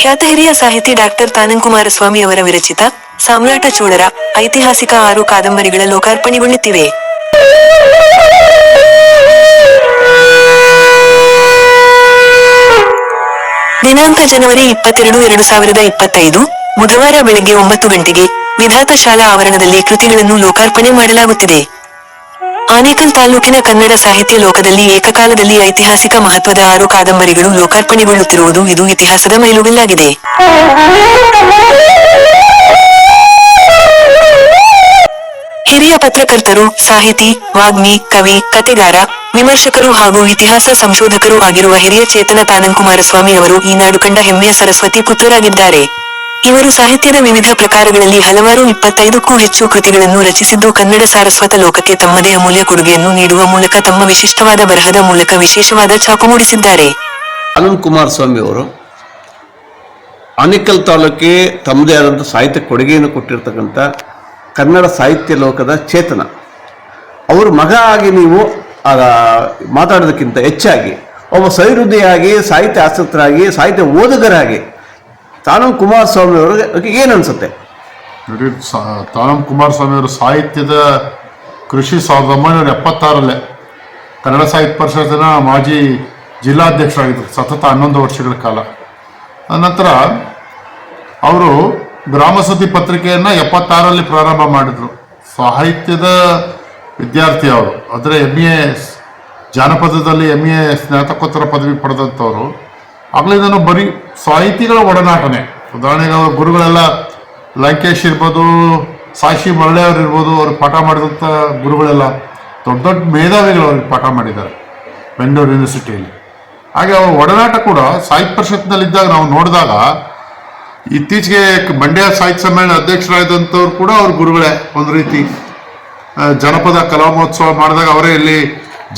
ಖ್ಯಾತ ಹಿರಿಯ ಸಾಹಿತಿ ಡಾಕ್ಟರ್ ತಾನಂಕುಮಾರಸ್ವಾಮಿ ಅವರ ವಿರಚಿತ ಸಾಮ್ರಾಟ ಚೋಳರ ಐತಿಹಾಸಿಕ ಆರು ಕಾದಂಬರಿಗಳ ಲೋಕಾರ್ಪಣೆಗೊಳ್ಳುತ್ತಿವೆ. ದಿನಾಂಕ ಜನವರಿ ಇಪ್ಪತ್ತೆರಡು, ಎರಡು ಸಾವಿರದ ಇಪ್ಪತ್ತೈದು, ಬುಧವಾರ ಬೆಳಗ್ಗೆ ಒಂಬತ್ತು ಗಂಟೆಗೆ ವಿಧಾತ ಶಾಲಾ ಆವರಣದಲ್ಲಿ ಕೃತಿಗಳನ್ನು ಲೋಕಾರ್ಪಣೆ ಮಾಡಲಾಗುತ್ತಿದೆ. ಆನೇಕಲ್ ತಾಲೂಕಿನ ಕನ್ನಡ ಸಾಹಿತ್ಯ ಲೋಕದಲ್ಲಿ ಏಕಕಾಲದಲ್ಲಿ ಐತಿಹಾಸಿಕ ಮಹತ್ವದ ಆರು ಕಾದಂಬರಿಗಳು ಲೋಕಾರ್ಪಣೆಗೊಳ್ಳುತ್ತಿರುವುದು ಇದು ಇತಿಹಾಸದ ಮೈಲುಗಲ್ಲಾಗಿದೆ ಹಿರಿಯ ಪತ್ರಕರ್ತರು, ಸಾಹಿತಿ, ವಾಗ್ಮಿ, ಕವಿ, ಕತೆಗಾರ, ವಿಮರ್ಶಕರು ಹಾಗೂ ಇತಿಹಾಸ ಸಂಶೋಧಕರು ಆಗಿರುವ ಹಿರಿಯ ಚೇತನ ತಾನಂಕುಮಾರಸ್ವಾಮಿ ಅವರು ಈ ನಾಡು ಕಂಡ ಹೆಮ್ಮೆಯ ಸರಸ್ವತಿ ಪುತ್ರರಾಗಿದ್ದಾರೆ. ಇವರು ಸಾಹಿತ್ಯದ ವಿವಿಧ ಪ್ರಕಾರಗಳಲ್ಲಿ ಹಲವಾರು ಇಪ್ಪತ್ತೈದಕ್ಕೂ ಹೆಚ್ಚು ಕೃತಿಗಳನ್ನು ರಚಿಸಿದ್ದು ಕನ್ನಡ ಸಾರಸ್ವತ ಲೋಕಕ್ಕೆ ತಮ್ಮದೇ ಅಮೂಲ್ಯ ಕೊಡುಗೆಯನ್ನು ನೀಡುವ ಮೂಲಕ ತಮ್ಮ ವಿಶಿಷ್ಟವಾದ ಬರಹದ ಮೂಲಕ ವಿಶೇಷವಾದ ಛಾಪು ಮೂಡಿಸಿದ್ದಾರೆ. ಅನಂತ್ ಕುಮಾರ್ ಸ್ವಾಮಿ ಅವರು ಆನೇಕಲ್ ತಾಲೂಕಿಗೆ ತಮ್ಮದೇ ಆದಂಥ ಸಾಹಿತ್ಯ ಕೊಡುಗೆಯನ್ನು ಕೊಟ್ಟಿರತಕ್ಕಂಥ ಕನ್ನಡ ಸಾಹಿತ್ಯ ಲೋಕದ ಚೇತನ. ಅವ್ರ ಮಗ ಆಗಿ ನೀವು ಮಾತಾಡೋದಕ್ಕಿಂತ ಹೆಚ್ಚಾಗಿ ಒಬ್ಬ ಸೈರುದ್ಧಿಯಾಗಿ ಸಾಹಿತ್ಯ ಆಸಕ್ತರಾಗಿ, ಸಾಹಿತ್ಯ ಓದುಗರಾಗಿ ತಾನು ಕುಮಾರಸ್ವಾಮಿ ಅವ್ರಿಗೆ ಏನು ಅನ್ಸುತ್ತೆ? ನೋಡಿ ತಾನಂ ಕುಮಾರಸ್ವಾಮಿ ಅವರು ಸಾಹಿತ್ಯದ ಕೃಷಿ ಸಾವಿರದ ಒಂಬೈನೂರ ಎಪ್ಪತ್ತಾರಲ್ಲೇ ಕನ್ನಡ ಸಾಹಿತ್ಯ ಪರಿಷತ್ತಿನ ಮಾಜಿ ಜಿಲ್ಲಾಧ್ಯಕ್ಷರಾಗಿದ್ದರು, ಸತತ ಹನ್ನೊಂದು ವರ್ಷಗಳ ಕಾಲ. ನಂತರ ಅವರು ಗ್ರಾಮಸುದ್ದಿ ಪತ್ರಿಕೆಯನ್ನು ಎಪ್ಪತ್ತಾರಲ್ಲಿ ಪ್ರಾರಂಭ ಮಾಡಿದರು. ಸಾಹಿತ್ಯದ ವಿದ್ಯಾರ್ಥಿ ಅವರು ಅಂದರೆ ಎಂ ಎ ಜಾನಪದದಲ್ಲಿ ಎಂ ಎ ಸ್ನಾತಕೋತ್ತರ ಪದವಿ ಪಡೆದಂಥವ್ರು. ಆಗ್ಲಿಂದನೂ ಬರೀ ಸಾಹಿತಿಗಳ ಒಡನಾಟನೆ. ಉದಾಹರಣೆಗೆ ಅವರ ಗುರುಗಳೆಲ್ಲ ಲಂಕೇಶ್ ಇರ್ಬೋದು ಸಾಶಿ ಮರಳೆ ಅವ್ರು ಇರ್ಬೋದು ಅವ್ರಿಗೆ ಪಾಠ ಮಾಡಿದಂಥ ಗುರುಗಳೆಲ್ಲ ದೊಡ್ಡ ದೊಡ್ಡ ಮೇಧಾವಿಗಳು ಅವ್ರಿಗೆ ಪಾಠ ಮಾಡಿದ್ದಾರೆ ಬೆಂಗಳೂರು ಯೂನಿವರ್ಸಿಟಿಯಲ್ಲಿ. ಹಾಗೆ ಅವ್ರ ಒಡನಾಟ ಕೂಡ ಸಾಹಿತ್ಯ ಪರಿಷತ್ನಲ್ಲಿದ್ದಾಗ ನಾವು ನೋಡಿದಾಗ ಇತ್ತೀಚೆಗೆ ಮಂಡ್ಯ ಸಾಹಿತ್ಯ ಸಮ್ಮೇಳನ ಅಧ್ಯಕ್ಷರಾದಂಥವ್ರು ಕೂಡ ಅವ್ರ ಗುರುಗಳೇ ಒಂದು ರೀತಿ ಜನಪದ ಕಲಾ ಮಹೋತ್ಸವ ಮಾಡಿದಾಗ ಅವರೇ ಇಲ್ಲಿ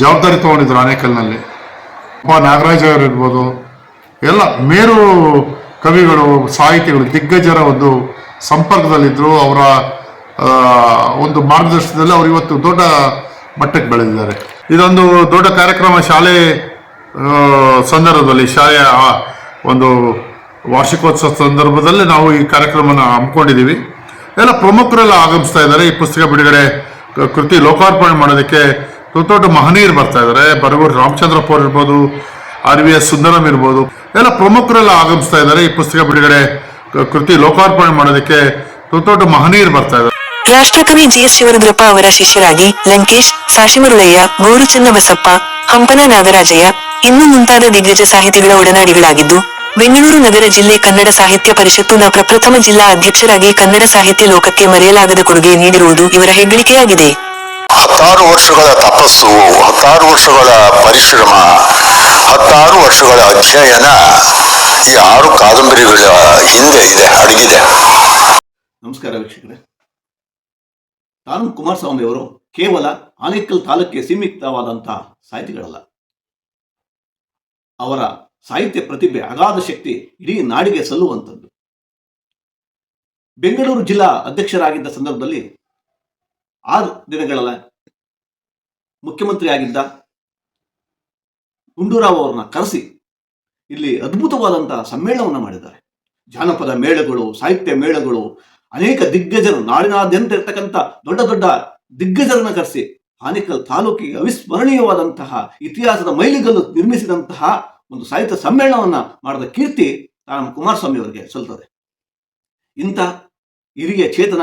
ಜವಾಬ್ದಾರಿ ತೊಗೊಂಡಿದ್ರು ಆನೇಕಲ್ನಲ್ಲಿ. ನಾಗರಾಜ್ ಅವರು ಇರ್ಬೋದು ಎಲ್ಲ ಮೇರು ಕವಿಗಳು, ಸಾಹಿತಿಗಳು, ದಿಗ್ಗಜರ ಒಂದು ಸಂಪರ್ಕದಲ್ಲಿದ್ದರು ಅವರ ಒಂದು ಮಾರ್ಗದರ್ಶನದಲ್ಲಿ ಅವರು ಇವತ್ತು ದೊಡ್ಡ ಮಟ್ಟಕ್ಕೆ ಬೆಳೆದಿದ್ದಾರೆ. ಇದೊಂದು ದೊಡ್ಡ ಕಾರ್ಯಕ್ರಮ ಶಾಲೆ ಸಂದರ್ಭದಲ್ಲಿ, ಶಾಲೆಯ ಒಂದು ವಾರ್ಷಿಕೋತ್ಸವ ಸಂದರ್ಭದಲ್ಲಿ ನಾವು ಈ ಕಾರ್ಯಕ್ರಮನ ಹಮ್ಮಿಕೊಂಡಿದ್ದೀವಿ. ಎಲ್ಲ ಪ್ರಮುಖರೆಲ್ಲ ಆಗಮಿಸ್ತಾ ಇದ್ದಾರೆ. ಈ ಪುಸ್ತಕ ಬಿಡುಗಡೆ ಕೃತಿ ಲೋಕಾರ್ಪಣೆ ಮಾಡೋದಕ್ಕೆ ದೊಡ್ಡ ದೊಡ್ಡ ಮಹನೀಯರು ಬರ್ತಾ ಇದ್ದಾರೆ. ಬರಗೂರು ರಾಮಚಂದ್ರಪ್ಪ ಇರ್ಬೋದು ಆರ್ ವಿ ಎಸ್ ಸುಂದರಂ ಇರ್ಬೋದು. ಎಲ್ಲ ಪ್ರಮುಖರೆಲ್ಲ ಆಗಮಿಸ್ತಾ ಇದ್ದಾರೆ. ಈ ಪುಸ್ತಕ ಬಿಡುಗಡೆ ಕೃತಿ ಲೋಕಾರ್ಪಣೆ ಮಾಡೋದಕ್ಕೆ ದೊಡ್ಡ ದೊಡ್ಡ ಮಹನೀಯರು ಬರ್ತಾ ಇದ್ದಾರೆ. ರಾಷ್ಟ್ರಕವಿ ಜಿಎಸ್ ಶಿವರುದ್ರಪ್ಪ ಅವರ ಶಿಷ್ಯರಾಗಿ ಲಂಕೇಶ್ ಸಾಶಿಮರುಳಯ್ಯ ಗೋರು ಚನ್ನಬಸಪ್ಪ ಹಂಪನ ನಾಗರಾಜಯ್ಯ ಇನ್ನೂ ಮುಂತಾದ ದಿಗ್ಗಜ ಸಾಹಿತಿಗಳ ಒಡನಾಡಿಗಳಾಗಿದ್ದು ಬೆಂಗಳೂರು ನಗರ ಜಿಲ್ಲೆ ಕನ್ನಡ ಸಾಹಿತ್ಯ ಪರಿಷತ್ತುನ ಪ್ರಪ್ರಥಮ ಜಿಲ್ಲಾ ಅಧ್ಯಕ್ಷರಾಗಿ ಕನ್ನಡ ಸಾಹಿತ್ಯ ಲೋಕಕ್ಕೆ ಮರೆಯಲಾಗದ ಕೊಡುಗೆ ನೀಡಿರುವುದು ಇವರ ಹೆಗ್ಗಳಿಕೆಯಾಗಿದೆ. ಹತ್ತಾರು ವರ್ಷಗಳ ತಪಸ್ಸು ಹತ್ತಾರು ವರ್ಷಗಳ ಪರಿಶ್ರಮ ಹತ್ತಾರು ವರ್ಷಗಳ ಅಧ್ಯಯನ ಈ ಆರು ಕಾದಂಬರಿಗಳ ಹಿಂದೆ ಇದೆ, ಅಡಗಿದೆ. ನಮಸ್ಕಾರ ವೀಕ್ಷಕರೇ. ತಾನು ಕುಮಾರಸ್ವಾಮಿ ಅವರು ಕೇವಲ ಆನೇಕಲ್ ತಾಲೂಕಿಗೆ ಸೀಮಿತವಾದಂತಹ ಸಾಹಿತಿಗಳಲ್ಲ. ಅವರ ಸಾಹಿತ್ಯ ಪ್ರತಿಭೆ, ಅಗಾಧ ಶಕ್ತಿ ಇಡೀ ನಾಡಿಗೆ ಸಲ್ಲುವಂಥದ್ದು. ಬೆಂಗಳೂರು ಜಿಲ್ಲಾ ಅಧ್ಯಕ್ಷರಾಗಿದ್ದ ಸಂದರ್ಭದಲ್ಲಿ ಆ ದಿನಗಳಲ್ಲ ಮುಖ್ಯಮಂತ್ರಿ ಆಗಿದ್ದ ಗುಂಡೂರಾವ್ ಅವ್ರನ್ನ ಕರೆಸಿ ಇಲ್ಲಿ ಅದ್ಭುತವಾದಂತಹ ಸಮ್ಮೇಳನವನ್ನು ಮಾಡಿದ್ದಾರೆ. ಜಾನಪದ ಮೇಳಗಳು, ಸಾಹಿತ್ಯ ಮೇಳಗಳು, ಅನೇಕ ದಿಗ್ಗಜರು, ನಾಡಿನಾದ್ಯಂತ ಇರ್ತಕ್ಕಂಥ ದೊಡ್ಡ ದೊಡ್ಡ ದಿಗ್ಗಜರನ್ನ ಕರೆಸಿ ಆನೇಕಲ್ ತಾಲೂಕಿಗೆ ಅವಿಸ್ಮರಣೀಯವಾದಂತಹ ಇತಿಹಾಸದ ಮೈಲಿಗಲ್ಲು ನಿರ್ಮಿಸಿದಂತಹ ಒಂದು ಸಾಹಿತ್ಯ ಸಮ್ಮೇಳನವನ್ನ ಮಾಡಿದ ಕೀರ್ತಿ ನಮ್ಮ ಕುಮಾರಸ್ವಾಮಿ ಅವರಿಗೆ ಸಲ್ತದೆ ಇಂಥ ಹಿರಿಯ ಚೇತನ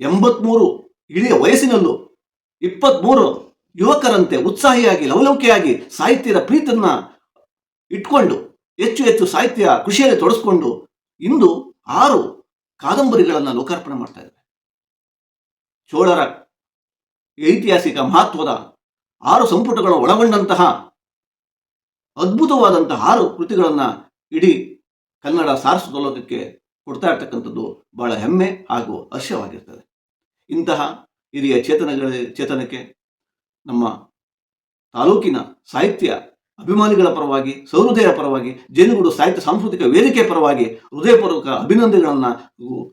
ಎಂಬತ್ಮೂರು ಇಳಿಯ ವಯಸ್ಸಿನಲ್ಲೂ ಇಪ್ಪತ್ಮೂರು ಯುವಕರಂತೆ ಉತ್ಸಾಹಿಯಾಗಿ, ಲವಲವಿಕೆಯಾಗಿ ಸಾಹಿತ್ಯದ ಪ್ರೀತನ್ನ ಇಟ್ಕೊಂಡು, ಹೆಚ್ಚು ಹೆಚ್ಚು ಸಾಹಿತ್ಯ ಕೃಷಿಯಲ್ಲಿ ತೊಡಸ್ಕೊಂಡು ಇಂದು ಆರು ಕಾದಂಬರಿಗಳನ್ನು ಲೋಕಾರ್ಪಣೆ ಮಾಡ್ತಾ ಇದ್ದಾರೆ. ಚೋಳರ ಐತಿಹಾಸಿಕ ಮಹತ್ವದ ಆರು ಸಂಪುಟಗಳು ಒಳಗೊಂಡಂತಹ ಅದ್ಭುತವಾದಂತಹ ಆರು ಕೃತಿಗಳನ್ನ ಇಡೀ ಕನ್ನಡ ಸಾರಸ್ವತ ಲೋಕಕ್ಕೆ ಕೊಡ್ತಾ ಇರ್ತಕ್ಕಂಥದ್ದು ಬಹಳ ಹೆಮ್ಮೆ ಹಾಗೂ ಹರ್ಷವಾಗಿರ್ತದೆ. ಇಂತಹ ಹಿರಿಯ ಚೇತನಗಳ, ಚೇತನಕ್ಕೆ ನಮ್ಮ ತಾಲೂಕಿನ ಸಾಹಿತ್ಯ ಅಭಿಮಾನಿಗಳ ಪರವಾಗಿ ಸಹೃದಯ ಪರವಾಗಿ, ಜೇನುಗೂಡು ಸಾಹಿತ್ಯ ಸಾಂಸ್ಕೃತಿಕ ವೇದಿಕೆ ಪರವಾಗಿ ಹೃದಯಪೂರ್ವಕ ಅಭಿನಂದನೆಗಳನ್ನ,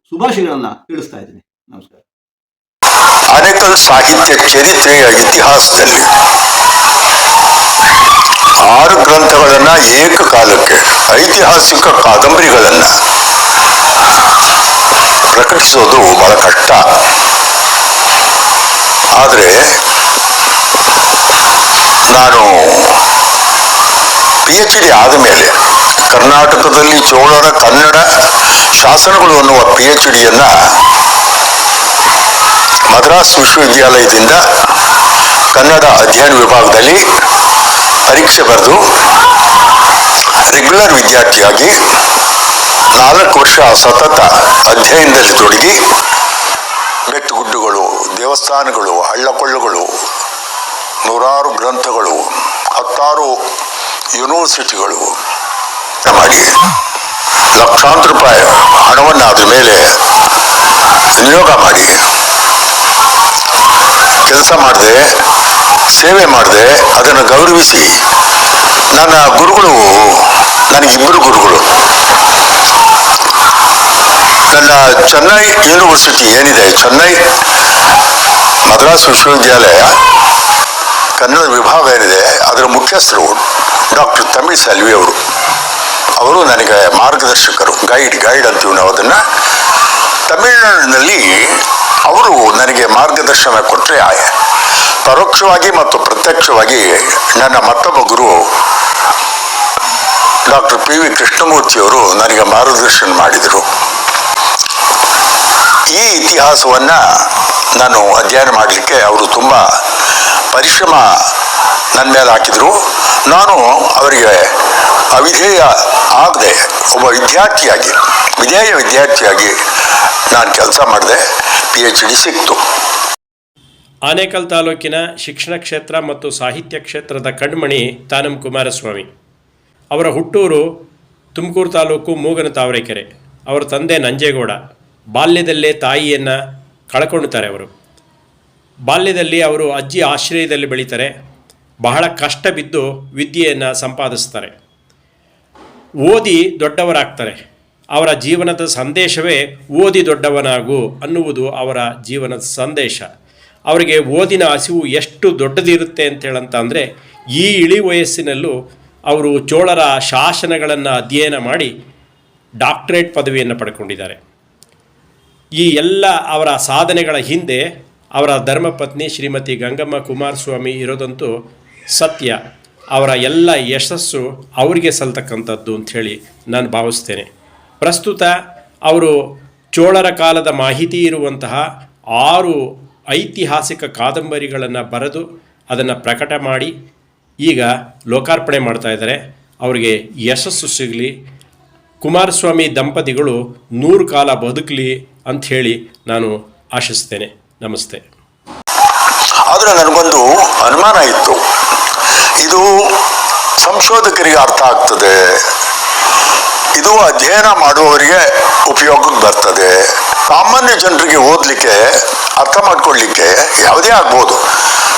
ಶುಭಾಶಯಗಳನ್ನ ತಿಳಿಸ್ತಾ ಇದ್ದೀನಿ. ನಮಸ್ಕಾರ. ಅನೇಕ ಸಾಹಿತ್ಯ ಚರಿತ್ರೆಯ ಇತಿಹಾಸದಲ್ಲಿ ಆರು ಗ್ರಂಥಗಳನ್ನ ಏಕಕಾಲಕ್ಕೆ, ಐತಿಹಾಸಿಕ ಕಾದಂಬರಿಗಳನ್ನ ಪ್ರಕಟಿಸೋದು ಬಹಳ ಕಷ್ಟ. ಆದರೆ ನಾನು ಪಿ ಎಚ್ ಡಿ ಆದ ಮೇಲೆ ಕರ್ನಾಟಕದಲ್ಲಿ ಚೋಳರ ಕನ್ನಡ ಶಾಸನಗಳು ಅನ್ನುವ ಪಿ ಎಚ್ ಡಿಯನ್ನ ಮದ್ರಾಸ್ ವಿಶ್ವವಿದ್ಯಾಲಯದಿಂದ ಕನ್ನಡ ಅಧ್ಯಯನ ವಿಭಾಗದಲ್ಲಿ ಪರೀಕ್ಷೆ ಬರೆದು ರೆಗ್ಯುಲರ್ ವಿದ್ಯಾರ್ಥಿಯಾಗಿ ನಾಲ್ಕು ವರ್ಷ ಸತತ ಅಧ್ಯಯನದಲ್ಲಿ ತೊಡಗಿ ಬೆಟ್ಟಗುಡ್ಡುಗಳು, ದೇವಸ್ಥಾನಗಳು, ಹಳ್ಳಕೊಳ್ಳಗಳು ನೂರಾರು ಗ್ರಂಥಗಳು, ಹತ್ತಾರು ಯೂನಿವರ್ಸಿಟಿಗಳು ಮಾಡಿ ಲಕ್ಷಾಂತರ ರೂಪಾಯಿ ಹಣವನ್ನು ಅದ್ರ ಮೇಲೆ ವಿನಿಯೋಗ ಮಾಡಿ, ಕೆಲಸ ಮಾಡಿದೆ, ಸೇವೆ ಮಾಡಿದೆ, ಅದನ್ನು ಗೌರವಿಸಿ ನನ್ನ ಗುರುಗಳು ನನಗಿಬ್ಬರು ಗುರುಗಳು. ನನ್ನ ಚೆನ್ನೈ ಯೂನಿವರ್ಸಿಟಿ ಏನಿದೆ, ಚೆನ್ನೈ ಮದ್ರಾಸ್ ವಿಶ್ವವಿದ್ಯಾಲಯ ಕನ್ನಡ ವಿಭಾಗ ಏನಿದೆ, ಅದರ ಮುಖ್ಯಸ್ಥರು ಡಾಕ್ಟರ್ ತಮಿಳ್ ಸೆಲ್ವಿ ಅವರು. ಅವರು ನನಗೆ ಮಾರ್ಗದರ್ಶಕರು, ಗೈಡ್ ಗೈಡ್ ಅಂತೀವಿ ನಾವು ಅದನ್ನ. ತಮಿಳುನಾಡಿನಲ್ಲಿ ಅವರು ನನಗೆ ಮಾರ್ಗದರ್ಶನ ಕೊಟ್ಟರೆ ಪರೋಕ್ಷವಾಗಿ ಮತ್ತು ಪ್ರತ್ಯಕ್ಷವಾಗಿ ನನ್ನ ಮತ್ತೊಬ್ಬ ಗುರು ಡಾಕ್ಟರ್ ಪಿ ವಿ ಕೃಷ್ಣಮೂರ್ತಿಯವರು ನನಗೆ ಮಾರ್ಗದರ್ಶನ ಮಾಡಿದರು. ಈ ಇತಿಹಾಸವನ್ನ ನಾನು ಅಧ್ಯಯನ ಮಾಡಲಿಕ್ಕೆ ಅವರು ತುಂಬ ಪರಿಶ್ರಮ ನನ್ನ ಮೇಲೆ ಹಾಕಿದರು. ನಾನು ಅವರಿಗೆ ಅವಿಧೇಯ ಆಗದೆ ಒಬ್ಬ ವಿದ್ಯಾರ್ಥಿಯಾಗಿ ವಿಧೇಯ ವಿದ್ಯಾರ್ಥಿಯಾಗಿ ನಾನು ಕೆಲಸ ಮಾಡಿದೆ. ಪಿ ಎಚ್ ಡಿ ಸಿಕ್ತು. ಆನೇಕಲ್ ತಾಲೂಕಿನ ಶಿಕ್ಷಣ ಕ್ಷೇತ್ರ ಮತ್ತು ಸಾಹಿತ್ಯ ಕ್ಷೇತ್ರದ ಕಣ್ಮಣಿ ತಾನಂ ಕುಮಾರಸ್ವಾಮಿ. ಅವರ ಹುಟ್ಟೂರು ತುಮಕೂರು ತಾಲೂಕು ಮೂಗನ ತಾವರೆಕೆರೆ. ಅವರ ತಂದೆ ನಂಜೇಗೌಡ. ಬಾಲ್ಯದಲ್ಲೇ ತಾಯಿಯನ್ನು ಕಳ್ಕೊಳ್ತಾರೆ ಅವರು. ಬಾಲ್ಯದಲ್ಲಿ ಅವರು ಅಜ್ಜಿ ಆಶ್ರಯದಲ್ಲಿ ಬೆಳೀತಾರೆ. ಬಹಳ ಕಷ್ಟ ಬಿದ್ದು ವಿದ್ಯೆಯನ್ನು ಸಂಪಾದಿಸ್ತಾರೆ. ಓದಿ ದೊಡ್ಡವರಾಗ್ತಾರೆ. ಅವರ ಜೀವನದ ಸಂದೇಶವೇ ಓದಿ ದೊಡ್ಡವನಾಗು ಅನ್ನುವುದು ಅವರ ಜೀವನದ ಸಂದೇಶ. ಅವರಿಗೆ ಓದಿನ ಹಸಿವು ಎಷ್ಟು ದೊಡ್ಡದಿರುತ್ತೆ ಅಂತ ಅಂದರೆ, ಈ ಇಳಿ ವಯಸ್ಸಿನಲ್ಲೂ ಅವರು ಚೋಳರ ಶಾಸನಗಳನ್ನು ಅಧ್ಯಯನ ಮಾಡಿ ಡಾಕ್ಟರೇಟ್ ಪದವಿಯನ್ನು ಪಡ್ಕೊಂಡಿದ್ದಾರೆ. ಈ ಎಲ್ಲ ಅವರ ಸಾಧನೆಗಳ ಹಿಂದೆ ಅವರ ಧರ್ಮಪತ್ನಿ ಶ್ರೀಮತಿ ಗಂಗಮ್ಮ ಕುಮಾರಸ್ವಾಮಿ ಇರೋದಂತೂ ಸತ್ಯ. ಅವರ ಎಲ್ಲ ಯಶಸ್ಸು ಅವರಿಗೆ ಸಲ್ತಕ್ಕಂಥದ್ದು ಅಂಥೇಳಿ ನಾನು ಭಾವಿಸ್ತೇನೆ. ಪ್ರಸ್ತುತ ಅವರು ಚೋಳರ ಕಾಲದ ಮಾಹಿತಿ ಇರುವಂತಹ ಆರು ಐತಿಹಾಸಿಕ ಕಾದಂಬರಿಗಳನ್ನು ಬರೆದು ಅದನ್ನು ಪ್ರಕಟ ಮಾಡಿ ಈಗ ಲೋಕಾರ್ಪಣೆ ಮಾಡ್ತಾ ಇದ್ದಾರೆ. ಅವರಿಗೆ ಯಶಸ್ಸು ಸಿಗಲಿ. ಕುಮಾರಸ್ವಾಮಿ ದಂಪತಿಗಳು ನೂರು ಕಾಲ ಬದುಕಲಿ ಅಂಥೇಳಿ ನಾನು ಆಶಿಸ್ತೇನೆ. ನಮಸ್ತೆ. ಆದರೆ ನನಗೊಂದು ಅನುಮಾನ ಇತ್ತು. ಇದು ಸಂಶೋಧಕರಿಗೆ ಅರ್ಥ ಆಗ್ತದೆ. ಇದು ಅಧ್ಯಯನ ಮಾಡುವವರಿಗೆ ಉಪಯೋಗಕ್ಕೆ ಬರ್ತದೆ. ಸಾಮಾನ್ಯ ಜನರಿಗೆ ಓದಲಿಕ್ಕೆ, ಅರ್ಥ ಮಾಡ್ಕೊಳ್ಳಿಕ್ಕೆ ಯಾವುದೇ ಆಗ್ಬೋದು.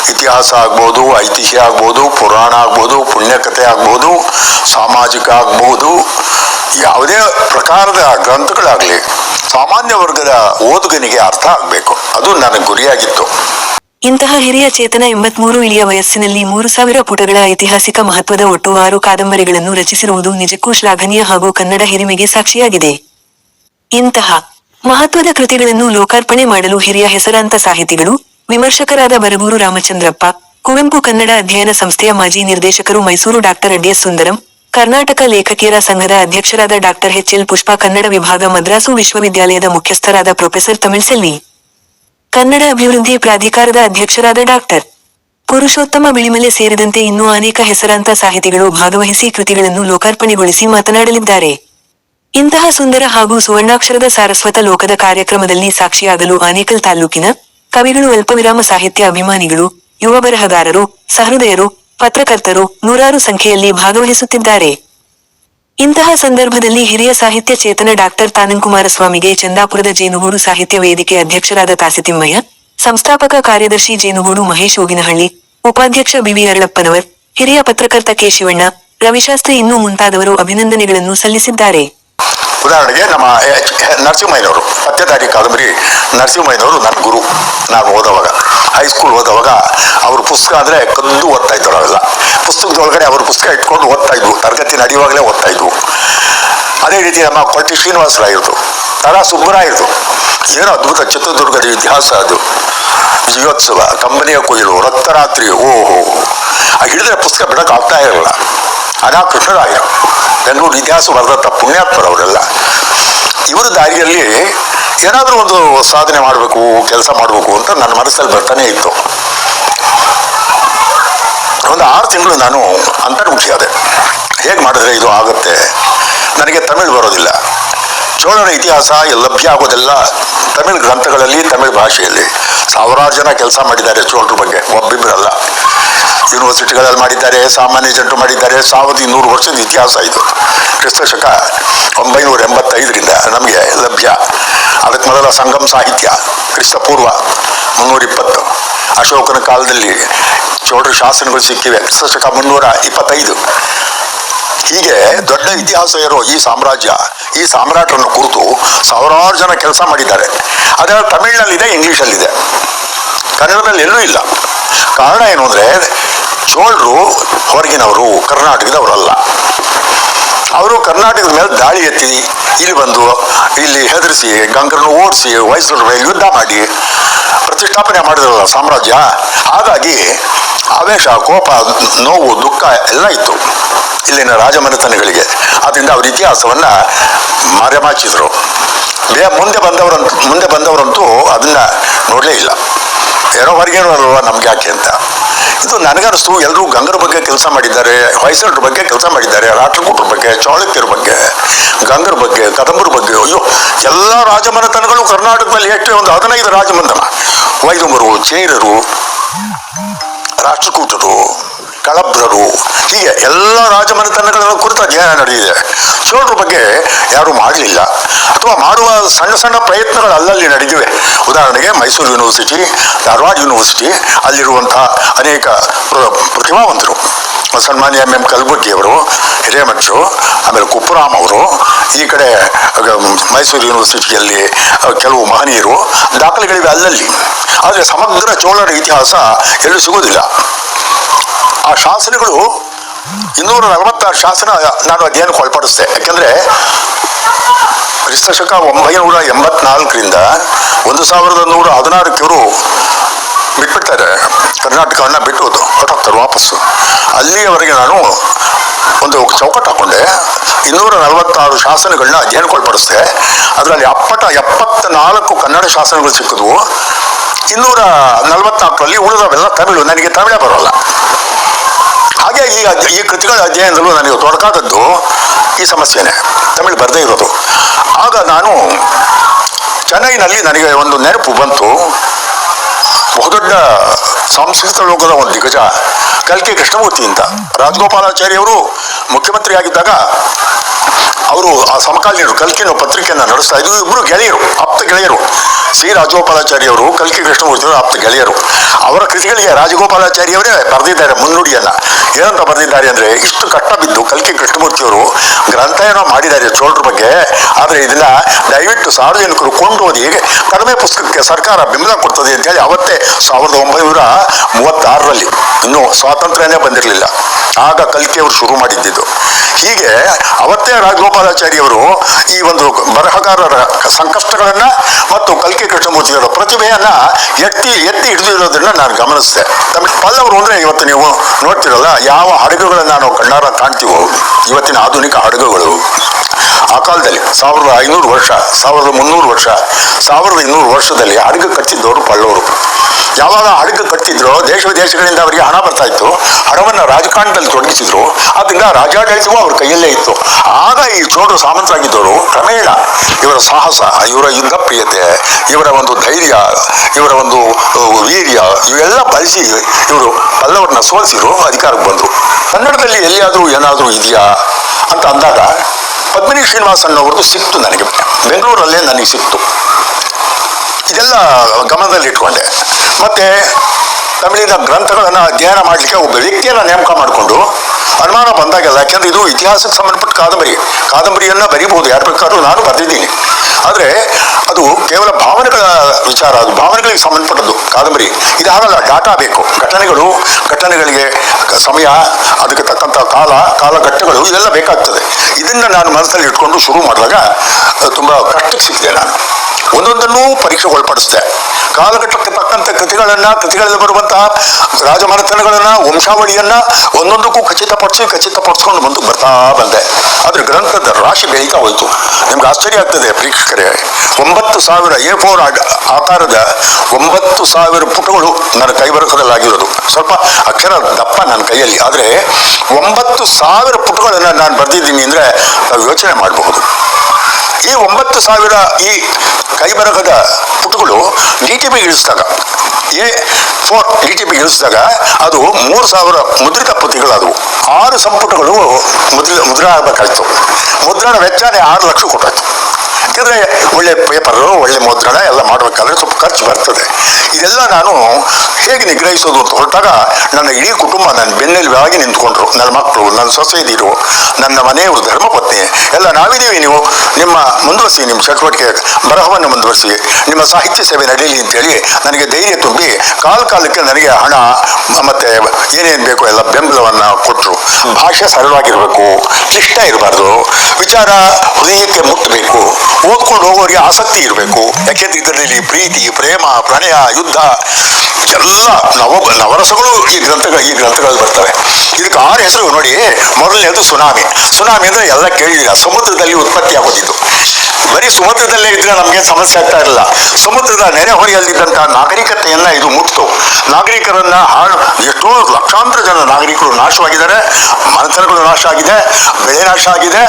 ಇತಿಹಾಸ ಆಗ್ಬೋದು, ಐತಿಹ್ಯ ಆಗ್ಬೋದು, ಪುರಾಣ ಆಗ್ಬೋದು, ಪುಣ್ಯಕಥೆ ಆಗ್ಬೋದು, ಸಾಮಾಜಿಕ ಆಗ್ಬೋದು, ಯಾವುದೇ ಪ್ರಕಾರದ ಗ್ರಂಥಗಳಾಗಲಿ. ಸಾಮಾನ್ಯ ವರ್ಗದ ಓದುಗನಿಗೆ ಅರ್ಥ ಆಗಬೇಕು. ಅದು ನನ್ನ ಗುರಿಯಾಗಿತ್ತು. ಇಂತಹ ಹಿರಿಯ ಚೇತನ ಎಂಬತ್ಮೂರು ಇಳಿಯ ವಯಸ್ಸಿನಲ್ಲಿ ಮೂರು ಸಾವಿರ ಪುಟಗಳ ಐತಿಹಾಸಿಕ ಮಹತ್ವದ ಒಟ್ಟು ಆರು ಕಾದಂಬರಿಗಳನ್ನು ರಚಿಸಿರುವುದು ನಿಜಕ್ಕೂ ಶ್ಲಾಘನೀಯ ಹಾಗೂ ಕನ್ನಡ ಹಿರಿಮೆಗೆ ಸಾಕ್ಷಿಯಾಗಿದೆ. ಇಂತಹ ಮಹತ್ವದ ಕೃತಿಗಳನ್ನು ಲೋಕಾರ್ಪಣೆ ಮಾಡಲು ಹಿರಿಯ ಹೆಸರಾಂತ ಸಾಹಿತಿಗಳು, ವಿಮರ್ಶಕರಾದ ಬರಗೂರು ರಾಮಚಂದ್ರಪ್ಪ, ಕುವೆಂಪು ಕನ್ನಡ ಅಧ್ಯಯನ ಸಂಸ್ಥೆಯ ಮಾಜಿ ನಿರ್ದೇಶಕರು ಮೈಸೂರು ಡಾಕ್ಟರ್ ಅಡ್ಡಿಯ ಸುಂದರಂ ಕರ್ನಾಟಕ ಲೇಖಕಿಯರ ಸಂಘದ ಅಧ್ಯಕ್ಷರಾದ doctor H L Pushpa Kannada ವಿಭಾಗ ಮದ್ರಾಸು ವಿಶ್ವವಿದ್ಯಾಲಯದ ಮುಖ್ಯಸ್ಥರಾದ ಪ್ರೊಫೆಸರ್ ತಮಿಳ್ಸೆಲ್ವಿ ಕನ್ನಡ ಅಭಿವೃದ್ಧಿ ಪ್ರಾಧಿಕಾರದ ಅಧ್ಯಕ್ಷರಾದ ಡಾಕ್ಟರ್. ಪುರುಷೋತ್ತಮ ಬಿಳಿಮಲೆ ಸೇರಿದಂತೆ ಇನ್ನೂ ಅನೇಕ ಹೆಸರಾಂತ ಸಾಹಿತಿಗಳು ಭಾಗವಹಿಸಿ ಕೃತಿಗಳನ್ನು ಲೋಕಾರ್ಪಣೆಗೊಳಿಸಿ ಮಾತನಾಡಲಿದ್ದಾರೆ. ಇಂತಹ ಸುಂದರ ಹಾಗೂ ಸುವರ್ಣಾಕ್ಷರದ ಸಾರಸ್ವತ ಲೋಕದ ಕಾರ್ಯಕ್ರಮದಲ್ಲಿ ಸಾಕ್ಷಿಯಾಗಲು ಆನೇಕಲ್ ತಾಲೂಕಿನ ಕವಿಗಳು ಅಲ್ಪವಿರಾಮ ಸಾಹಿತ್ಯ ಅಭಿಮಾನಿಗಳು, ಯುವ ಬರಹಗಾರರು, ಸಹೃದಯರು ಪತ್ರಕರ್ತರು ನೂರಾರು ಸಂಖ್ಯೆಯಲ್ಲಿ ಭಾಗವಹಿಸುತ್ತಿದ್ದಾರೆ. ಇಂತಹ ಸಂದರ್ಭದಲ್ಲಿ ಹಿರಿಯ ಸಾಹಿತ್ಯ ಚೇತನ ಡಾಕ್ಟರ್ ತಾನಂಕುಮಾರಸ್ವಾಮಿಗೆ ಚಂದಾಪುರದ ಜೇನುಗೂಡು ಸಾಹಿತ್ಯ ವೇದಿಕೆ ಅಧ್ಯಕ್ಷರಾದ ತಾಸಿತಿಮ್ಮಯ್ಯ ಸಂಸ್ಥಾಪಕ ಕಾರ್ಯದರ್ಶಿ ಜೇನುಗೂಡು ಮಹೇಶ್ ಹೋಗಿನಹಳ್ಳಿ ಉಪಾಧ್ಯಕ್ಷ ಬಿವಿ ಅರಳಪ್ಪನವರ್, ಹಿರಿಯ ಪತ್ರಕರ್ತ ಕೆ ಶಿವಣ್ಣ, ರವಿಶಾಸ್ತ್ರಿ ಇನ್ನೂ ಮುಂತಾದವರು ಅಭಿನಂದನೆಗಳನ್ನು ಸಲ್ಲಿಸಿದ್ದಾರೆ. ಉದಾಹರಣೆಗೆ ನಮ್ಮ ನರಸಿಂಹಯ್ಯನವರು ಪತ್ತೆದಾರಿ ಕಾದಂಬರಿ ನರಸಿಂಹಯ್ಯನವರು ನನ್ನ ಗುರು. ನಾನು ಓದೋವಾಗ ಹೈಸ್ಕೂಲ್ ಓದೋವಾಗ ಅವ್ರ ಪುಸ್ತಕ ಅಂದರೆ ಕದ್ದು ಓದ್ತಾ ಇದ್ರು ಪುಸ್ತಕದೊಳಗಡೆ ಅವ್ರ ಪುಸ್ತಕ ಇಟ್ಕೊಂಡು ಓದ್ತಾ ಇದ್ವು ತರಗತಿ ನಡೆಯುವಾಗಲೇ ಓದ್ತಾ ಇದ್ವು ಅದೇ ರೀತಿ ನಮ್ಮ ಕೊಟ್ಟಿ ಶ್ರೀನಿವಾಸರಾಯರದು ತಾರಾ ಸುಬ್ಬರಾಯರದು ಏನೋ ಅದ್ಭುತ ಚಿತ್ರದುರ್ಗದ ಇತಿಹಾಸ ಅದು. ವಿಜಯೋತ್ಸವ ಕಂಬನಿಯ ಕೊಯ್ಲು ರಕ್ತರಾತ್ರಿ ಓಹೋ. ಆ ಹಿಡಿದ್ರೆ ಪುಸ್ತಕ ಬಿಡಕ್ಕೆ ಆಗ್ತಾ ಇರಲ್ಲ. ಅನಾ ಕೃಷ್ಣರಾಯ ಬೆಂಗಳೂರು ಇತಿಹಾಸ ಬರೆದಂಥ ಪುಣ್ಯಾತ್ಮರವರೆಲ್ಲ ಇವರ ದಾರಿಯಲ್ಲಿ ಏನಾದರೂ ಒಂದು ಸಾಧನೆ ಮಾಡಬೇಕು, ಕೆಲಸ ಮಾಡಬೇಕು ಅಂತ ನನ್ನ ಮನಸ್ಸಲ್ಲಿ ಬರ್ತಾನೆ ಇತ್ತು. ಒಂದು ಆರು ತಿಂಗಳು ನಾನು ಅಂತರ್ಮುಖಿ ಆದೆ. ಹೇಗೆ ಮಾಡಿದ್ರೆ ಇದು ಆಗುತ್ತೆ? ನನಗೆ ತಮಿಳು ಬರೋದಿಲ್ಲ. ಚೋಳರ ಇತಿಹಾಸ ಲಭ್ಯ ಆಗೋದೆಲ್ಲ ತಮಿಳು ಗ್ರಂಥಗಳಲ್ಲಿ, ತಮಿಳು ಭಾಷೆಯಲ್ಲಿ. ಸಾವಿರಾರು ಜನ ಕೆಲಸ ಮಾಡಿದ್ದಾರೆ ಚೋಳರ ಬಗ್ಗೆ ಒಬ್ಬಿಬ್ಬರಲ್ಲ ಯೂನಿವರ್ಸಿಟಿಗಳಲ್ಲಿ ಮಾಡಿದ್ದಾರೆ, ಸಾಮಾನ್ಯ ಜನರು ಮಾಡಿದ್ದಾರೆ. ಸಾವಿರದ ಇನ್ನೂರು ವರ್ಷದ ಇತಿಹಾಸ ಇದು. ಕ್ರಿಸ್ತ ಶಕ ಒಂಬೈನೂರ ಎಂಬತ್ತೈದರಿಂದ ನಮಗೆ ಲಭ್ಯ. ಅದಕ್ಕೆ ಮೊದಲ ಸಂಗಮ್ ಸಾಹಿತ್ಯ, ಕ್ರಿಸ್ತಪೂರ್ವ ಮುನ್ನೂರ ಇಪ್ಪತ್ತು. ಅಶೋಕನ ಕಾಲದಲ್ಲಿ ಚೌಡ್ರ ಶಾಸನಗಳು ಸಿಕ್ಕಿವೆ. ಕ್ರಿಸ್ತ ಶಕ ಮುನ್ನೂರ ಇಪ್ಪತ್ತೈದು. ಹೀಗೆ ದೊಡ್ಡ ಇತಿಹಾಸ ಇರೋ ಈ ಸಾಮ್ರಾಜ್ಯ, ಈ ಸಾಮ್ರಾಟರನ್ನು ಕುರಿತು ಸಾವಿರಾರು ಜನ ಕೆಲಸ ಮಾಡಿದ್ದಾರೆ. ಅದರ ತಮಿಳಿನಲ್ಲಿದೆ, ಇಂಗ್ಲೀಷಲ್ಲಿದೆ. ಕನ್ನಡದಲ್ಲಿ ಎಲ್ಲೂ ಇಲ್ಲ. ಕಾರಣ ಏನು ಅಂದರೆ ಚೋಳರು ಹೊರಗಿನವರು, ಕರ್ನಾಟಕದವರಲ್ಲ. ಅವರು ಕರ್ನಾಟಕದ ಮೇಲೆ ದಾಳಿ ಎತ್ತಿ, ಇಲ್ಲಿ ಬಂದು ಇಲ್ಲಿ ಹೆದರಿಸಿ ಗಂಗರನ್ನು ಓಡಿಸಿ ವಯಸ್ಸರ ಯುದ್ಧ ಮಾಡಿ ಪ್ರತಿಷ್ಠಾಪನೆ ಮಾಡಿದ್ರಲ್ಲ ಸಾಮ್ರಾಜ್ಯ. ಹಾಗಾಗಿ ಆವೇಶ, ಕೋಪ, ನೋವು, ದುಃಖ ಎಲ್ಲ ಇತ್ತು ಇಲ್ಲಿನ ರಾಜಮನೆತನಗಳಿಗೆ. ಆದ್ದರಿಂದ ಅವ್ರ ಇತಿಹಾಸವನ್ನು ಮರೆಮಾಚಿದ್ರು ಮುಂದೆ ಬಂದವರಂತೂ ಮುಂದೆ ಬಂದವರಂತೂ ಅದನ್ನ ನೋಡಲೇ ಇಲ್ಲ. ಏನೋ ಹೊರಗೆ ನಮ್ಗೆ ಯಾಕೆ ಅಂತ. ಇದು ನನಗನ್ನಿಸ್ತು ಎಲ್ಲರೂ ಗಂಗರ ಬಗ್ಗೆ ಕೆಲಸ ಮಾಡಿದ್ದಾರೆ, ಹೊಯ್ಸಳರ ಬಗ್ಗೆ ಕೆಲಸ ಮಾಡಿದ್ದಾರೆ ರಾಷ್ಟ್ರಕೂಟರ ಬಗ್ಗೆ, ಚಾಳುಕ್ಯರ ಬಗ್ಗೆ, ಗಂಗರ ಬಗ್ಗೆ, ಕದಂಬರ ಬಗ್ಗೆ, ಅಯ್ಯೋ, ಎಲ್ಲ ರಾಜಮನೆತನಗಳು ಕರ್ನಾಟಕದಲ್ಲಿ ಎಷ್ಟು ಒಂದು ಹದಿನೈದು ರಾಜಮನೆತನ ವೈದುಮರು ಚೇರರು ರಾಷ್ಟ್ರಕೂಟರು ಕಳಬ್ರರು ಹೀಗೆ ಎಲ್ಲ ರಾಜಮನೆತನಗಳ ಕುರಿತು ಅಧ್ಯಯನ ನಡೆದಿದೆ. ಚೋಳರ ಬಗ್ಗೆ ಯಾರು ಮಾಡಲಿಲ್ಲ. ಅಥವಾ ಮಾಡುವ ಸಣ್ಣ ಸಣ್ಣ ಪ್ರಯತ್ನಗಳು ಅಲ್ಲಲ್ಲಿ ನಡೆದಿವೆ. ಉದಾಹರಣೆಗೆ ಮೈಸೂರು ಯೂನಿವರ್ಸಿಟಿ, ಧಾರವಾಡ ಯೂನಿವರ್ಸಿಟಿ ಅಲ್ಲಿರುವಂತಹ ಅನೇಕ ಪ್ರ- ಪ್ರತಿಭಾವಂತರು ಸನ್ಮಾನ್ಯ ಎಂ ಎಂ ಕಲಬುರ್ಗಿಯವರು ಹಿರೇಮಠರು, ಆಮೇಲೆ ಕುಪ್ಪುರಾಮ್ ಅವರು, ಈ ಕಡೆ ಮೈಸೂರು ಯೂನಿವರ್ಸಿಟಿಯಲ್ಲಿ ಕೆಲವು ಮಹನೀಯರು, ದಾಖಲೆಗಳಿವೆ ಅಲ್ಲಲ್ಲಿ. ಆದರೆ ಸಮಗ್ರ ಚೋಳರ ಇತಿಹಾಸ ಎಲ್ಲೂ ಸಿಗೋದಿಲ್ಲ ಆ ಶಾಸನಗಳು ಇನ್ನೂರ ನಲವತ್ತಾರು ಶಾಸನ ನಾನು ಅಧ್ಯಯನಕ್ಕೆ ಒಳಪಡಿಸಿದೆ ಯಾಕೆಂದ್ರೆ ಕ್ರಿಸ್ತ ಶಕ ಒಂಬೈನೂರ ಎಂಬತ್ನಾಲ್ಕರಿಂದ ಒಂದು ಸಾವಿರದ ನೂರ ಹದಿನಾರಕ್ಕೆ ಇವರು ಬಿಟ್ಬಿಡ್ತಾರೆ ಕರ್ನಾಟಕವನ್ನ ಬಿಟ್ಟು ಹೊರಟೋಗ್ತಾರೆ ವಾಪಸ್ಸು. ಅಲ್ಲಿಯವರೆಗೆ ನಾನು ಒಂದು ಚೌಕಟ್ಟು ಹಾಕೊಂಡೆ. ಇನ್ನೂರ ನಲವತ್ತಾರು ಶಾಸನಗಳನ್ನ ಅಧ್ಯಯನಕ್ಕೆ ಒಳಪಡಿಸಿದೆ ಅದರಲ್ಲಿ ಅಪ್ಪಟ ಎಪ್ಪತ್ತ ನಾಲ್ಕು ಕನ್ನಡ ಶಾಸನಗಳು ಸಿಕ್ಕಿದ್ವು. ಇನ್ನೂರ ನಲವತ್ನಾಲ್ಕರಲ್ಲಿ ಉಳಿದವೆಲ್ಲ ತಮಿಳು, ನನಗೆ ತಮಿಳೇ ಬರೋಲ್ಲ. ಹಾಗೆ ಈ ಈ ಕೃತಿಗಳ ಅಧ್ಯಯನದಲ್ಲೂ ನನಗೆ ತೊಡಕಾದದ್ದು ಈ ಸಮಸ್ಯೆನೇ. ತಮಿಳು ಬರದೇ ಇರೋದು. ಆಗ ನಾನು ಚೆನ್ನೈನಲ್ಲಿ ನನಗೆ ಒಂದು ನೆನಪು ಬಂತು. ಬಹುದೊಡ್ಡ ಸಾಂಸ್ಕೃತಿಕ ಲೋಕದ ಒಂದು ದಿಗ್ಗಜ ಕಲ್ಕಿ ಕೃಷ್ಣಮೂರ್ತಿ ಅಂತ. ರಾಜಗೋಪಾಲಾಚಾರ್ಯವರು ಮುಖ್ಯಮಂತ್ರಿ ಆಗಿದ್ದಾಗ ಅವರು ಆ ಸಮಕಾಲೀನರು, ಕಲ್ಕಿನ ಪತ್ರಿಕೆಯನ್ನು ನಡೆಸ್ತಾ ಇದ್ರು. ಇಬ್ಬರು ಗೆಳೆಯರು, ಆಪ್ತ ಗೆಳೆಯರು. ಸಿ ರಾಜಗೋಪಾಲಾಚಾರ್ಯವರು, ಕಲ್ಕಿ ಕೃಷ್ಣಮೂರ್ತಿಯವರು ಆಪ್ತ ಗೆಳೆಯರು. ಅವರ ಕೃತಿಗಳಿಗೆ ರಾಜಗೋಪಾಲಾಚಾರ್ಯವರೇ ಬರೆದಿದ್ದಾರೆ ಮುನ್ನುಡಿಯನ್ನ. ಏನಂತ ಬರೆದಿದ್ದಾರೆ ಅಂದ್ರೆ ಇಷ್ಟು ಕಟ್ಟ ಬಿದ್ದು ಕಲ್ಕಿ ಕೃಷ್ಣಮೂರ್ತಿಯವರು ಏನೋ ಮಾಡಿದ್ದಾರೆ ಚೋಳರ ಬಗ್ಗೆ, ಆದರೆ ಇದನ್ನ ದಯವಿಟ್ಟು ಸಾರ್ವಜನಿಕರು ಕೊಂಡು ಓದಿ, ಕಡಿಮೆ ಪುಸ್ತಕಕ್ಕೆ ಸರ್ಕಾರ ಬೆಂಬಲ ಕೊಡ್ತದೆ ಅಂತೇಳಿ ಅವತ್ತೇ ಸಾವಿರದ ಒಂಬೈನೂರ ಮೂವತ್ತಾರರಲ್ಲಿ. ಇನ್ನೂ ಸ್ವಾತಂತ್ರ್ಯನೇ ಬಂದಿರಲಿಲ್ಲ. ಆಗ ಕಲ್ಕಿಯವರು ಶುರು ಮಾಡಿದ್ದಿದ್ದು. ಹೀಗೆ ಅವತ್ತೇ ರಾಜಗೋಪಾಲಾಚಾರ್ಯವರು ಈ ಒಂದು ಬರಹಗಾರರ ಸಂಕಷ್ಟಗಳನ್ನ ಮತ್ತು ಕಲ್ಕಿ ಕೃಷ್ಣಮೂರ್ತಿಯವರ ಪ್ರತಿಭೆಯನ್ನ ಎತ್ತಿ ಎತ್ತಿ ಹಿಡಿದಿರೋದನ್ನ ನಾನು ಗಮನಿಸಿದೆ. ತಮಿಳು ಪಲ್ಲವರು ಅಂದ್ರೆ ಇವತ್ತು ನೀವು ನೋಡ್ತಿರಲ್ಲ ಯಾವ ಹಡಗುಗಳನ್ನ ನಾವು ಕಣ್ಣಾರ ಕಾಣ್ತೀವೋ ಇವತ್ತಿನ ಆಧುನಿಕ ಹಡಗುಗಳು. ಆ ಕಾಲದಲ್ಲಿ ಸಾವಿರದ ಐನೂರು ವರ್ಷ, ಸಾವಿರದ ಮುನ್ನೂರು ವರ್ಷ, ಸಾವಿರದ ಇನ್ನೂರು ವರ್ಷದಲ್ಲಿ ಹಡಗು ಕಟ್ಟಿದ್ದವರು ಪಲ್ಲವರು ಯಾವಾಗ ಹಡಗು ಕಟ್ಟಿದ್ರು, ದೇಶ ವಿದೇಶಗಳಿಂದ ಅವರಿಗೆ ಹಣ ಬರ್ತಾ ಇತ್ತು, ಹಣವನ್ನು ರಾಜಕಾರಣದಲ್ಲಿ ತೊಡಗಿಸಿದ್ರು ಅದರಿಂದ ರಾಜಾಡಳಿತವೂ ಅವ್ರ ಕೈಯಲ್ಲೇ ಇತ್ತು. ಆಗ ಈ ಚೋಳರು ಸಾಮಂತರಾಗಿದ್ದವರು, ಕ್ರಮೇಣ ಇವರ ಸಾಹಸ, ಇವರ ಯುದ್ಧ ಪ್ರಿಯತೆ, ಇವರ ಒಂದು ಧೈರ್ಯ, ಇವರ ಒಂದು ವೀರ್ಯ, ಇವೆಲ್ಲ ಬಳಸಿ ಇವರು ಪಲ್ಲವರನ್ನ ಸೋಲಿಸಿದ್ರು ಅಧಿಕಾರಕ್ಕೆ ಬಂದರು ಕನ್ನಡದಲ್ಲಿ ಎಲ್ಲಿಯಾದರೂ ಏನಾದರೂ ಇದೆಯಾ ಅಂತ ಅಂದಾಗ ಪದ್ಮಿನಿ ಶ್ರೀನಿವಾಸ ಅವ್ರದ್ದು ಸಿಕ್ತು ನನಗೆ. ಬೆಂಗಳೂರಲ್ಲೇ ನನಗೆ ಸಿಕ್ತು. ಇದೆಲ್ಲ ಗಮನದಲ್ಲಿ ಇಟ್ಕೊಂಡೆ ಮತ್ತೆ ತಮಿಳಿನ ಗ್ರಂಥಗಳನ್ನು ಅಧ್ಯಯನ ಮಾಡಲಿಕ್ಕೆ ಒಬ್ಬ ವ್ಯಕ್ತಿಯನ್ನು ನೇಮಕ ಮಾಡಿಕೊಂಡು ಅನುಮಾನ ಬಂದಾಗೆಲ್ಲ, ಯಾಕೆಂದ್ರೆ ಇದು ಇತಿಹಾಸಕ್ಕೆ ಸಂಬಂಧಪಟ್ಟ ಕಾದಂಬರಿ. ಕಾದಂಬರಿಯನ್ನು ಬರೀಬಹುದು, ಯಾರು ಬೇಕಾದ್ರೂ ನಾನು ಬರೆದಿದ್ದೀನಿ. ಆದರೆ, ಅದು ಕೇವಲ ಭಾವನೆಗಳ ವಿಚಾರ, ಅದು ಭಾವನೆಗಳಿಗೆ ಸಂಬಂಧಪಟ್ಟದ್ದು ಕಾದಂಬರಿ. ಇದು ಹಾಗಲ್ಲ, ಡಾಟಾ ಬೇಕು. ಘಟನೆಗಳು, ಘಟನೆಗಳಿಗೆ ಸಮಯ, ಅದಕ್ಕೆ ತಕ್ಕಂಥ ಕಾಲ, ಕಾಲಘಟ್ಟಗಳು, ಇದೆಲ್ಲ ಬೇಕಾಗ್ತದೆ. ಇದನ್ನು ನಾನು ಮನಸ್ಸಲ್ಲಿ ಇಟ್ಕೊಂಡು ಶುರು ಮಾಡಿದಾಗ ತುಂಬಾ ಕಷ್ಟಕ್ಕೆ ಸಿಕ್ಕಿದೆ ನಾನು. ಒಂದೊಂದನ್ನೂ ಪರೀಕ್ಷೆಗೆ ಒಳಪಡಿಸಿದೆ ಕಾಲಘಟ್ಟಕ್ಕೆ ತಕ್ಕಂತೆ ಕೃತಿಗಳನ್ನ, ಕೃತಿಗಳಲ್ಲಿ ಬರುವಂತಹ ರಾಜಮನೆತನಗಳನ್ನ, ವಂಶಾವಳಿಯನ್ನ ಒಂದೊಂದಕ್ಕೂ ಖಚಿತಪಡಿಸಿ, ಖಚಿತಪಡಿಸ್ಕೊಂಡು ಬಂದು ಬರ್ತಾ ಬಂದೆ. ಆದ್ರೆ ಗ್ರಂಥದ ರಾಶಿ ಬೆಳೀತಾ ಹೋಯ್ತು. ನಿಮ್ಗೆ ಆಶ್ಚರ್ಯ ಆಗ್ತದೆ ಪ್ರೇಕ್ಷಕರೇ. ಒಂಬತ್ತು ಸಾವಿರ ಎ ಫೋರ್ ಆಕಾರದ ಒಂಬತ್ತು ಸಾವಿರ ಪುಟಗಳು ನನ್ನ ಕೈಬರಹದಲ್ಲಾಗಿರೋದು ಸ್ವಲ್ಪ ಅಕ್ಷರ ದಪ್ಪ ನನ್ನ ಕೈಯಲ್ಲಿ. ಆದ್ರೆ ಒಂಬತ್ತು ಸಾವಿರ ಪುಟಗಳನ್ನು ನಾನು ಬರೆದಿದ್ದೀನಿ ಅಂದರೆ ಯೋಚನೆ ಮಾಡಬಹುದು. ಈ ಒಂಬತ್ತು ಸಾವಿರ ಈ ಕೈಬರಹದ ಪುಟಗಳು D T B ಇಳಿಸಿದಾಗ A four D T B ಇಳಿಸಿದಾಗ ಅದು ಮೂರು ಸಾವಿರ ಮುದ್ರಿತ ಪ್ರತಿಗಳಾದವು ಆರು ಸಂಪುಟಗಳು ಮುದ್ರ ಮುದ್ರಣ ಆಗಬೇಕಾಯ್ತು ಮುದ್ರಣ ವೆಚ್ಚನೇ ಆರು ಲಕ್ಷ ಕೊಟ್ಟಾಯ್ತು. ಯಾಕಂದ್ರೆ ಒಳ್ಳೆ ಪೇಪರು, ಒಳ್ಳೆ ಮುದ್ರಣ ಎಲ್ಲ ಮಾಡಬೇಕಾದ್ರೆ ಸ್ವಲ್ಪ ಖರ್ಚು ಬರ್ತದೆ. ಇದೆಲ್ಲ ನಾನು ಹೇಗೆ ನಿಗ್ರಹಿಸೋದು ಅಂತ ಹೊರಟಾಗ ನನ್ನ ಇಡೀ ಕುಟುಂಬ ನನ್ನ ಬೆನ್ನೆಲುಬಾಗಿ ನಿಂತ್ಕೊಂಡ್ರು. ನನ್ನ ಮಕ್ಕಳು, ನನ್ನ ಸೊಸೆಯದಿರು ನನ್ನ ಮನೆಯವರು, ಧರ್ಮಪತ್ನಿ, ಎಲ್ಲ ನಾವಿದ್ದೀವಿ ನೀವು. ನಿಮ್ಮ ಮುಂದುವರಿಸಿ, ನಿಮ್ಮ ಚಟುವಟಿಕೆ ಬರಹವನ್ನು ಮುಂದುವರಿಸಿ, ನಿಮ್ಮ ಸಾಹಿತ್ಯ ಸೇವೆ ನಡೀಲಿ ಅಂತೇಳಿ ನನಗೆ ಧೈರ್ಯ ತುಂಬಿ ಕಾಲ ಕಾಲಕ್ಕೆ ನನಗೆ ಹಣ, ಮತ್ತೆ ಏನೇನು ಬೇಕೋ ಎಲ್ಲ ಬೆಂಬಲವನ್ನು ಕೊಟ್ಟರು ಭಾಷೆ ಸರಳವಾಗಿರಬೇಕು ಕ್ಲಿಷ್ಟ ಇರಬಾರ್ದು. ವಿಚಾರ ಹೃದಯಕ್ಕೆ ಮುಟ್ಟಬೇಕು. ಓದ್ಕೊಂಡು ಹೋಗೋರಿಗೆ ಆಸಕ್ತಿ ಇರಬೇಕು. ಯಾಕೆಂದ್ರೆ ಇದರಲ್ಲಿ ಪ್ರೀತಿ, ಪ್ರೇಮ, ಪ್ರಣಯ, ಯುದ್ಧ, ಎಲ್ಲ ನವ ನವರಸಗಳು ಈ ಗ್ರಂಥಗಳು ಈ ಗ್ರಂಥಗಳಲ್ಲಿ ಬರ್ತವೆ. ಇದಕ್ಕೆ ಆರು ಹೆಸರು ನೋಡಿ, ಮೊದಲನೇದು ಸುನಾಮಿ. ಸುನಾಮಿ ಅಂದ್ರೆ ಎಲ್ಲ ಕೇಳಿದಿಲ್ಲ, ಸಮುದ್ರದಲ್ಲಿ ಉತ್ಪತ್ತಿ ಆಗೋದಿದ್ದು. ಬರೀ ಸಮುದ್ರದಲ್ಲೇ ಇದ್ರೆ ನಮಗೆ ಸಮಸ್ಯೆ ಆಗ್ತಾ ಇರಲಿಲ್ಲ ಸಮುದ್ರದ ನೆರೆಹೊರೆಯಲ್ಲಿದ್ದಂತಹ ನಾಗರಿಕತೆಯನ್ನ ಇದು ಮುಟ್ತು. ನಾಗರಿಕರನ್ನ ಹಾಳು, ಎಷ್ಟೋ ಲಕ್ಷಾಂತರ ಜನ ನಾಗರಿಕರು ನಾಶವಾಗಿದ್ದಾರೆ. ಮನೆತನಗಳು ನಾಶ ಆಗಿದೆ ಬೆಳೆ ನಾಶ ಆಗಿದೆ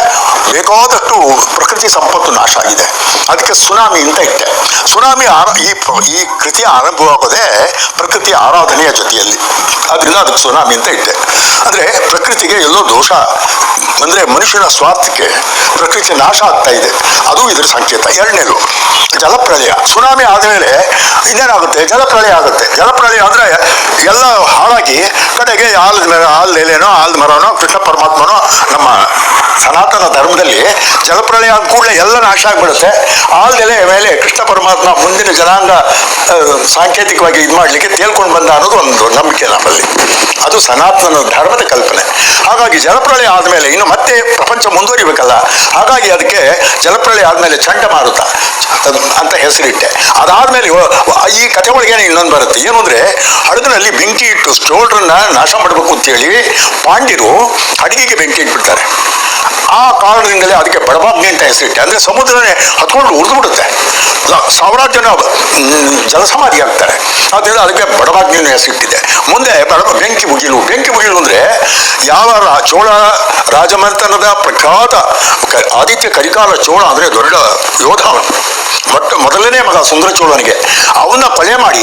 ಬೇಕಾದಷ್ಟು ಪ್ರಕೃತಿ ಸಂಪತ್ತು ನಾಶ ಆಗಿದೆ ಅದಕ್ಕೆ ಸುನಾಮಿ ಅಂತ ಇಟ್ಟೆ. ಸುನಾಮಿ ಈ ಈ ಕೃತಿಯ ಆರಂಭವಾಗೋದೇ ಪ್ರಕೃತಿಯ ಆರಾಧನೆಯ ಜೊತೆಯಲ್ಲಿ. ಅದರಿಂದ ಅದಕ್ಕೆ ಸುನಾಮಿ ಅಂತ ಇಟ್ಟೆ. ಅಂದ್ರೆ ಪ್ರಕೃತಿಗೆ ಎಲ್ಲೋ ದೋಷ ಅಂದ್ರೆ ಮನುಷ್ಯನ ಸ್ವಾರ್ಥಕ್ಕೆ ಪ್ರಕೃತಿ ನಾಶ ಆಗ್ತಾ ಇದೆ. ಅದು ಇದರ ಸಂಕೇತ. ಎರಡನೇದು, ಜಲಪ್ರಳಯ. ಸುನಾಮಿ ಆದಮೇಲೆ ಇನ್ನೇನಾಗುತ್ತೆ? ಜಲಪ್ರಳಯ ಆಗುತ್ತೆ. ಜಲಪ್ರಳಯ ಅಂದ್ರೆ ಎಲ್ಲ ಹಾಳಾಗಿ ಕಡೆಗೆ ಆಲದ ಮರ ಎಲೆನೋ ಆಲ್ದ ಮರನೋ ಕೃಷ್ಣ ಪರಮಾತ್ಮನೋ ನಮ್ಮ ಸನಾತನ ಧರ್ಮದಲ್ಲಿ ಜಲಪ್ರಳಯ ಆದ ಕೂಡಲೇ ಎಲ್ಲ ನಾಶ ಆಗ್ಬಿಡುತ್ತೆ. ಆಲ್ದೆಲೆ ಮೇಲೆ ಕೃಷ್ಣ ಪರಮಾತ್ಮ ಮುಂದಿನ ಜನಾಂಗ ಸಾಂಕೇತಿಕವಾಗಿ ಇದು ಮಾಡಲಿಕ್ಕೆ ತೇಲ್ಕೊಂಡು ಬಂದ ಅನ್ನೋದು ಒಂದು ನಂಬಿಕೆ ನಮ್ಮಲ್ಲಿ. ಅದು ಸನಾತನ ಧರ್ಮದ ಕಲ್ಪನೆ. ಹಾಗಾಗಿ ಜಲಪ್ರಳಯ ಆದಮೇಲೆ ಇನ್ನು ಮತ್ತೆ ಪ್ರಪಂಚ ಮುಂದುವರಿಬೇಕಲ್ಲ. ಹಾಗಾಗಿ ಅದಕ್ಕೆ ಜಲಪ್ರಳಯ ಆದಮೇಲೆ ಚಂಡಮಾರುತ. ಅಂತ ಹೆಸರಿಟ್ಟೆ. ಅದಾದ್ಮೇಲೆ ಈ ಕಥೆ ಒಳಗೆ ಇನ್ನೊಂದು ಬರುತ್ತೆ? ಏನು ಅಂದ್ರೆ, ಹಡಗಿನಲ್ಲಿ ಬೆಂಕಿ ಇಟ್ಟು ಸ್ಟೋಲ್ರನ್ನ ನಾಶ ಮಾಡಬೇಕು ಅಂತೇಳಿ ಪಾಂಡ್ಯರು ಹಡಗಿಗೆ ಬೆಂಕಿ ಇಟ್ಬಿಡ್ತಾರೆ. ಆ ಕಾರಣದಿಂದಲೇ ಅದಕ್ಕೆ ಬಡಬಾಗ್ನಿ ಅಂತ ಹೆಸರಿಟ್ಟೆ. ಅಂದ್ರೆ ಸಮುದ್ರನೇ ಹತ್ಕೊಂಡು ಉರಿದು ಬಿಡುತ್ತೆ ಸಾವಿರಾರು ಜನ ಜಲಸಮಾಧಿ ಆಗ್ತಾರೆ ಆದ್ದರಿಂದ ಅದಕ್ಕೆ ಬಡಬಾಗ್ನಿ ಅನ್ನೋ ಹೆಸರಿಟ್ಟಿದೆ. ಮುಂದೆ ಬಡ, ಬೆಂಕಿ ಮುಗಿಲು. ಬೆಂಕಿ ಮುಗಿಲು ಅಂದ್ರೆ ಯಾವ ಚೋಳ ರಾಜಮನೆತನದ ಪ್ರಖ್ಯಾತ ಆದಿತ್ಯ ಕರಿಕಾಲ ಚೋಳ ಅಂದ್ರೆ ದೊಡ್ಡ ಯೋಧ ಮೊಟ್ಟ ಮೊದಲನೇ ಮಗ ಸುಂದರ ಚೋಳನಿಗೆ ಅವನ್ನ ಕೊಲೆ ಮಾಡಿ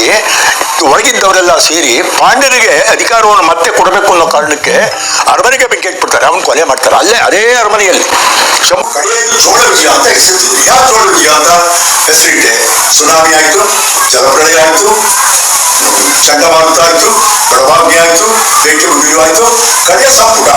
ಒಳಗಿದ್ದವರೆಲ್ಲ ಸೇರಿ ಪಾಂಡ್ಯರಿಗೆ ಅಧಿಕಾರವನ್ನು ಮತ್ತೆ ಕೊಡಬೇಕು ಅನ್ನೋ ಕಾರಣಕ್ಕೆ ಅರಮನೆಗೆ ಬೆಂಕಿ ಇಟ್ಬಿಡ್ತಾರೆ ಅವನು ಕೊಲೆ ಮಾಡ್ತಾರೆ. ಅಲ್ಲೇ ಅದೇ ಅರಮನೆಯಲ್ಲಿ. ಶಂ- ಕಡೆಯಲ್ಲಿ ಚೋಳ ವಿಜಯ ಅಂತ ಹೆಸರಿಟ್ಟಿದ್ವಿ ಯಾವ ಚೋಳ ವಿಜಯ ಅಂತ? ಹೆಸರಿಟ್ಟೆ ಸುನಾಮಿ ಆಯ್ತು ಜಲಪ್ರಳಯ ಆಯ್ತು ಚಂಡಮಾರುತ ಆಯ್ತು ಪ್ರಭಾವಿ ಆಯ್ತು ಬೆಂಕಿ ಮುಗಿಲು ಆಯ್ತು ಕಡೆಯ ಸಂಪುಟ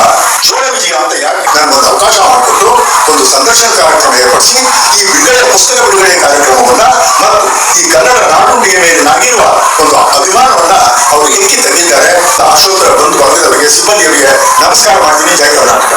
ಚೋಳ ವಿಜಯ ಅಂತ ಯಾಕೆ ನನಗೊಂದು ಅವಕಾಶ ಮಾಡಿಕೊಟ್ಟು ಒಂದು ಸಂದರ್ಶನ ಕಾರ್ಯಕ್ರಮ ಏರ್ಪಡಿಸಿ, ಈ ಬಿಡುಗಡೆ ಪುಸ್ತಕ ಬಿಡುಗಡೆ ಕಾರ್ಯಕ್ರಮವನ್ನ, ಮತ್ತು ಈ ಕನ್ನಡ ನಾಡು ಮೇಲೆ ನಾಗಿರುವ ಒಂದು ಅಭಿಮಾನವನ್ನ ಅವರು ಎತ್ತಿ ತಂದಿದ್ದಾರೆ ಬಂದು ಬಂಧು ವರ್ಗದವರಿಗೆ ಸಿಬ್ಬಂದಿಯವರಿಗೆ ನಮಸ್ಕಾರ ಮಾಡ್ತೀನಿ. ಜಯ ಕರ್ನಾಟಕ.